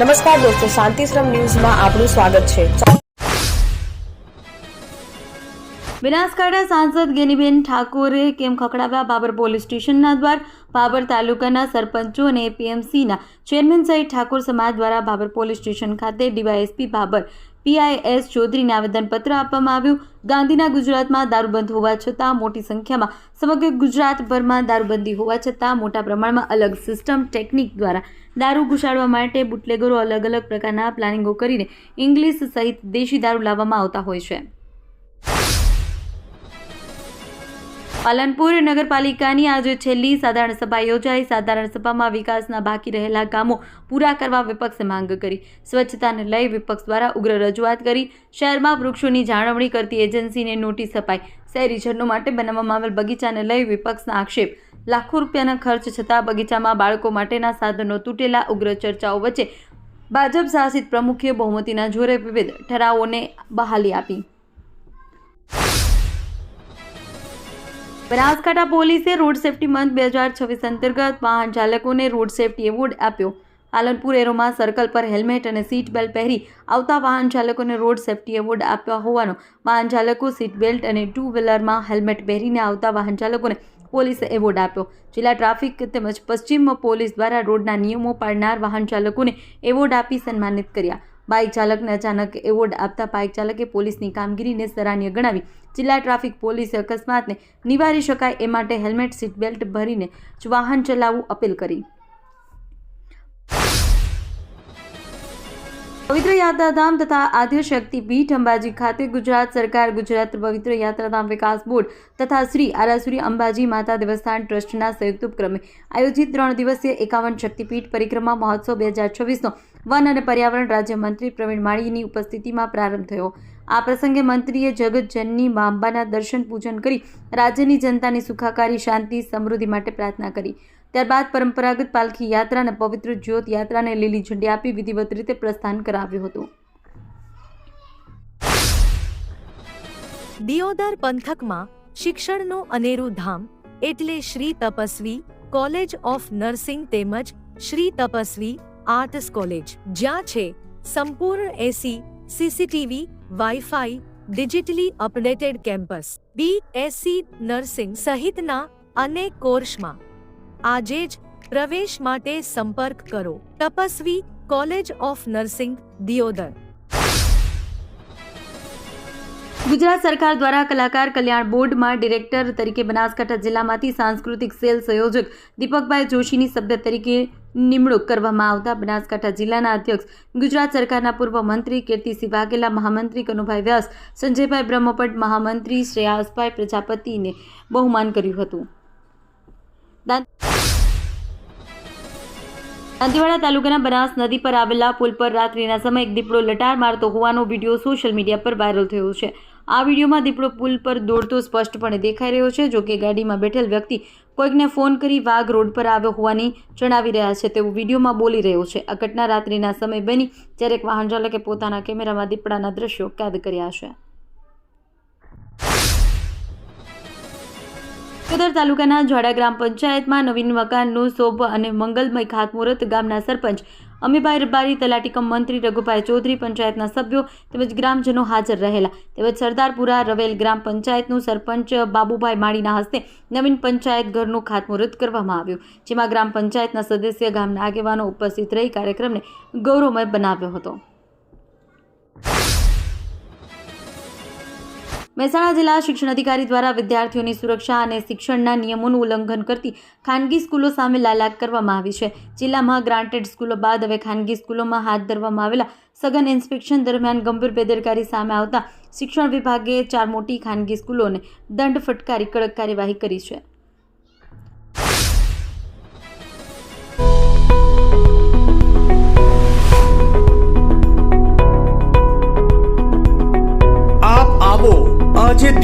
નમસ્કાર દોસ્તો, શાંતિશ્રમ ન્યૂઝમાં આપનું સ્વાગત છે. બનાસકાંઠા સાંસદ ગેનીબેન ઠાકોરે કેમ ખખડાવ્યા? બાબર પોલીસ સ્ટેશનના દ્વાર, બાબર તાલુકાના સરપંચો અને એપીએમસીના ચેરમેન સહિત ઠાકોર સમાજ દ્વારા બાબર પોલીસ સ્ટેશન ખાતે ડીવાયએસપી બાબર પીઆઈએસ ચૌધરીને આવેદનપત્ર આપવામાં આવ્યું. ગાંધીના ગુજરાતમાં દારૂબંધ હોવા છતાં મોટી સંખ્યામાં, સમગ્ર ગુજરાતભરમાં દારૂબંધી હોવા છતાં મોટા પ્રમાણમાં અલગ સિસ્ટમ, ટેકનિક દ્વારા દારૂ ઘુસાડવા માટે બુટલેગરો અલગ અલગ પ્રકારના પ્લાનિંગો કરીને ઇંગ્લિશ સહિત દેશી દારૂ લાવવામાં આવતા હોય છે. પાલનપુર નગરપાલિકાની આજે છેલ્લી સાધારણ સભા યોજાઈ. સાધારણ સભામાં વિકાસના બાકી રહેલા કામો પૂરા કરવા વિપક્ષે માંગ કરી. સ્વચ્છતાને લઈ વિપક્ષ દ્વારા ઉગ્ર રજૂઆત કરી. શહેરમાં વૃક્ષોની જાળવણી કરતી એજન્સીને નોટિસ અપાઈ. શહેરીજનો માટે બનાવવામાં આવેલ બગીચાને લઈ વિપક્ષના આક્ષેપ. લાખો રૂપિયાના ખર્ચ છતાં બગીચામાં બાળકો માટેના સાધનો તૂટેલા ઉગ્ર ચર્ચાઓ વચ્ચે ભાજપ શાસિત પ્રમુખે બહુમતીના જોરે વિવિધ ઠરાવોને બહાલી આપી. બનાસકાંઠા પોલીસે રોડ સેફટી મંથ બે હજાર છવ્વીસ અંતર્ગત વાહન ચાલકોને રોડ સેફટી એવોર્ડ આપ્યો. પાલનપુર એરોમાં સર્કલ પર હેલ્મેટ અને સીટ બેલ્ટ પહેરી આવતા વાહન ચાલકોને રોડ સેફટી એવોર્ડ આપ્યા હોવાનો. વાહન ચાલકો સીટ બેલ્ટ અને ટુ વ્હીલરમાં હેલ્મેટ પહેરીને આવતા વાહન ચાલકોને પોલીસે એવોર્ડ આપ્યો. જિલ્લા ટ્રાફિક તેમજ પશ્ચિમ પોલીસ દ્વારા રોડના નિયમો પાળનાર વાહન ચાલકોને એવોર્ડ આપી સન્માનિત કર્યા. બાઇક ચાલકને અચાનક એવોર્ડ આપતા બાઇક ચાલકે પોલીસની કામગીરીને સરાહનીય ગણાવી. જિલ્લા ટ્રાફિક પોલીસે અકસ્માતને નિવારી શકાય એ માટે હેલ્મેટ, સીટ બેલ્ટ ભરીને જ વાહન ચલાવવું અપીલ કરી. પવિત્ર યાત્રાધામ તથા આદ્યશક્તિ પીઠ અંબાજી ખાતે ગુજરાત સરકાર, ગુજરાત પવિત્ર યાત્રાધામ વિકાસ બોર્ડ તથા શ્રી આરાસુરી અંબાજી માતા દેવસ્થાન ટ્રસ્ટના સંયુક્ત ઉપક્રમે આયોજિત ત્રણ દિવસીય એકાવન શક્તિપીઠ પરિક્રમા મહોત્સવ બે હજાર છવ્વીસનો વન અને પર્યાવરણ રાજ્યમંત્રી પ્રવીણ માળીની ઉપસ્થિતિમાં પ્રારંભ થયો. આ પ્રસંગે મંત્રીએ જગતજનની મા દર્શન પૂજન કરી રાજ્યની જનતાની સુખાકારી, શાંતિ, સમૃદ્ધિ માટે પ્રાર્થના કરી. ત્યારબાદ પરંપરાગત પાલખી યાત્રા અને પવિત્ર જ્યોત યાત્રાને લીલી ઝંડી આપી વિધિવત રીતે પ્રસ્થાન કરાવ્યું હતું. દિયોદર પંથકમાં શિક્ષણનું અનેરું ધામ એટલે Shri Tapasvi college of nursing તેમજ શ્રી તપસ્વી આર્ટ્સ કોલેજ, જ્યાં છે સંપૂર્ણ AC CCTV WiFi digitally updated campus B Sc nursing સહિતના અનેક કોર્સમાં આજે જ પ્રવેશ માટે સંપર્ક કરો. Tapasvi, college of nursing, Deodar. Gujarat સરકાર દ્વારા કલાકાર કલ્યાણ બોર્ડમાં ડિરેક્ટર તરીકે બનાસકાંઠા જિલ્લામાંથી સાંસ્કૃતિક સેલ સંયોજક દીપકભાઈ જોશીની સભ્ય તરીકે નિમણૂક કરવામાં આવતા બનાસકાંઠા જિલ્લાના અધ્યક્ષ, ગુજરાત સરકારના પૂર્વ મંત્રી કીર્તિસિંહ વાઘેલા, મહામંત્રી કનુભાઈ વ્યાસ, સંજયભાઈ બ્રહ્મપટ મહામંત્રી શ્રેયાસભાઈ પ્રજાપતિને બહુમાન કર્યું હતું. દાંતીવાડા તાલુકાના બનાસ નદી પર આવેલા પુલ પર રાત્રિના સમયે એક દીપડો લટાર મારતો હોવાનો વીડિયો સોશિયલ મીડિયા પર વાયરલ થયો છે. આ વિડીયોમાં દીપડો પુલ પર દોડતો સ્પષ્ટપણે દેખાઈ રહ્યો છે જોકે ગાડીમાં બેઠેલ વ્યક્તિ કોઈકને ફોન કરી વાઘ રોડ પર આવ્યો હોવાની જણાવી રહ્યા છે. તેવું વિડીયોમાં બોલી રહ્યો છે. આ ઘટના રાત્રિના સમય બની, જ્યારે એક વાહન ચાલકે પોતાના કેમેરામાં દીપડાના દ્રશ્યો કેદ કર્યા છે. ચોદર તાલુકાના ઝાડા ગ્રામ પંચાયતમાં નવીન મકાનનું શોભ અને મંગલમય ખાતમુહૂર્ત ગામના સરપંચ અમીભાઈ રબારી તલાટીકમ મંત્રી રઘુભાઈ ચૌધરી, પંચાયતના સભ્યો તેમજ ગ્રામજનો હાજર રહેલા. તેમજ સરદારપુરા રવેલ ગ્રામ પંચાયતનું સરપંચ બાબુભાઈ માળીના હસ્તે નવીન પંચાયત ઘરનું ખાતમુહૂર્ત કરવામાં આવ્યું, જેમાં ગ્રામ પંચાયતના સદસ્ય ગામના આગેવાનો ઉપસ્થિત રહી કાર્યક્રમને ગૌરવમય બનાવ્યો હતો. મહેસાણા જિલ્લા શિક્ષણ અધિકારી દ્વારા વિદ્યાર્થીઓની સુરક્ષા અને શિક્ષણના નિયમોનું ઉલ્લંઘન કરતી ખાનગી સ્કૂલો સામે લાલાક કરવામાં આવી છે. જિલ્લામાં ગ્રાન્ટેડ સ્કૂલો બાદ હવે ખાનગી સ્કૂલોમાં હાથ ધરવામાં આવેલા સઘન ઇન્સ્પેક્શન દરમિયાન ગંભીર બેદરકારી સામે આવતા શિક્ષણ વિભાગે ચાર મોટી ખાનગી સ્કૂલોને દંડ ફટકારી કડક કાર્યવાહી કરી છે.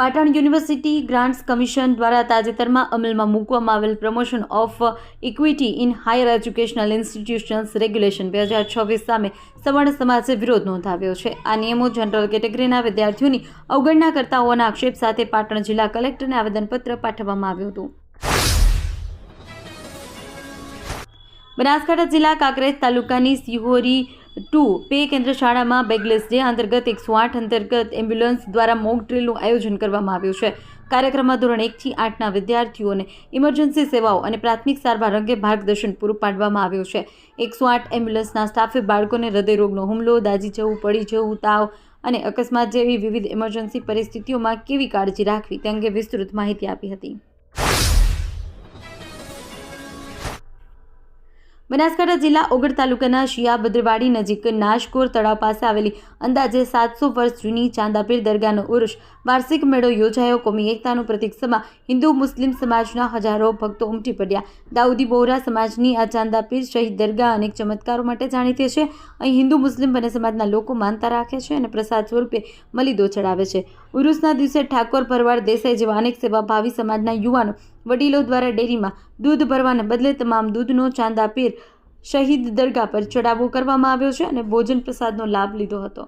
પાટણ યુનિવર્સિટી ગ્રાન્ટ્સ કમિશન દ્વારા તાજેતરમાં અમલમાં મૂકવામાં આવેલ promotion of equity in higher educational institutions regulation બે હજાર છવ્વીસ સામે સવર્ણ સમાજે વિરોધ નોંધાવ્યો છે. આ નિયમો જનરલ કેટેગરીના વિદ્યાર્થીઓની અવગણના કરતા હોવાના આક્ષેપ સાથે પાટણ જિલ્લા કલેક્ટરને આવેદનપત્ર પાઠવવામાં આવ્યું હતું. બનાસકાંઠા જિલ્લા કાંકરેજ તાલુકાની સિહોરી ટુ પે કેન્દ્ર શાળામાં બેગલેસ ડે અંતર્ગત એકસો આઠ અંતર્ગત એમ્બ્યુલન્સ દ્વારા મોક ડ્રીલનું આયોજન કરવામાં આવ્યું છે. કાર્યક્રમમાં ધોરણ એકથી આઠના વિદ્યાર્થીઓને ઇમરજન્સી સેવાઓ અને પ્રાથમિક સારવાર અંગે માર્ગદર્શન પૂરું પાડવામાં આવ્યું છે. એકસો આઠ એમ્બ્યુલન્સના સ્ટાફે બાળકોને હૃદયરોગનો હુમલો દાજી જવું, પડી જવું, તાવ અને અકસ્માત જેવી વિવિધ ઇમરજન્સી પરિસ્થિતિઓમાં કેવી કાળજી રાખવી તે અંગે વિસ્તૃત માહિતી આપી હતી. બનાસકાંઠા જિલ્લા ઓગળ તાલુકાના શિયા ભદ્રવાડી નજીક નાશકોર તળાવ પાસે આવેલી અંદાજે સાતસો વર્ષ જૂની ચાંદાપીર દરગાહનો ઉર્ષ વાર્ષિક મેળો યોજાયો. કોમી એકતાનું પ્રતિક સમા હિન્દુ મુસ્લિમ સમાજના હજારો ભક્તો ઉમટી પડ્યા. દાઉદી બોહરા સમાજની આ ચાંદાપીર શહીદ દરગાહ અનેક ચમત્કારો માટે જાણીતી છે અહીં હિન્દુ મુસ્લિમ બંને સમાજના લોકો માનતા રાખે છે અને પ્રસાદ સ્વરૂપે મલિદો ચડાવે છે. ઉરુસના દિવસે ઠાકોર ભરવાડ દેસાઈ જેવા અનેક સેવાભાવી સમાજના યુવાનો વડીલો દ્વારા ડેરીમાં દૂધ ભરવાને બદલે તમામ દૂધનો ચાંદા પીર શહીદ દરગાહ પર ચડાવો કરવામાં આવ્યો છે અને ભોજન પ્રસાદનો લાભ લીધો હતો.